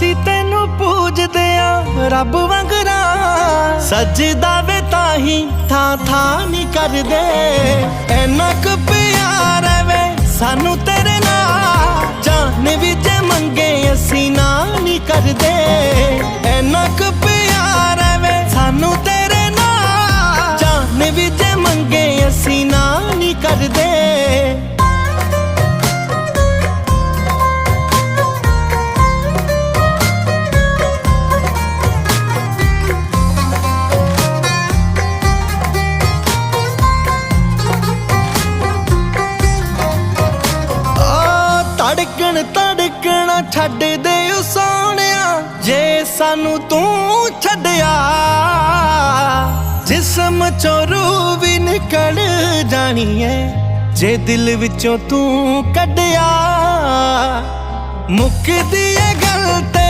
ਅਸੀਂ ਤੈਨੂੰ ਪੂਜਦੇ ਆ, ਰੱਬ ਵਾਂਗਰਾ। ਸਜਦਾ ਵੇ ਤਾਂ ਹੀ ਥਾਂ ਥਾਂ ਨਹੀਂ ਕਰਦੇ। ਐਨਾ ਕੁ ਪਿਆਰ ਹੈ ਵੇ ਸਾਨੂੰ ਤੇਰੇ ਨਾਲ। ਜਾਨ ਵੀ ਜੇ ਮੰਗੇ, ਅਸੀਂ ਨਾ ਨਹੀਂ ਕਰਦੇ। ਐਨਾ ਧੜਕਣ, ਧੜਕਣਾ ਛੱਡ ਦੇ ਓ ਸੋਹਣਿਆ। ਜੇ ਸਾਨੂੰ ਤੂੰ ਛੱਡਿਆ, ਜਿਸਮ ਚੋਂ ਰੂਹ ਵੀ ਨਿਕਲ ਜਾਣੀ ਐ ਜੇ ਦਿਲ ਵਿੱਚੋਂ ਤੂੰ ਕੱਢਿਆ ਮੁੱਕਦੀ ਏ ਗੱਲ ਤੇ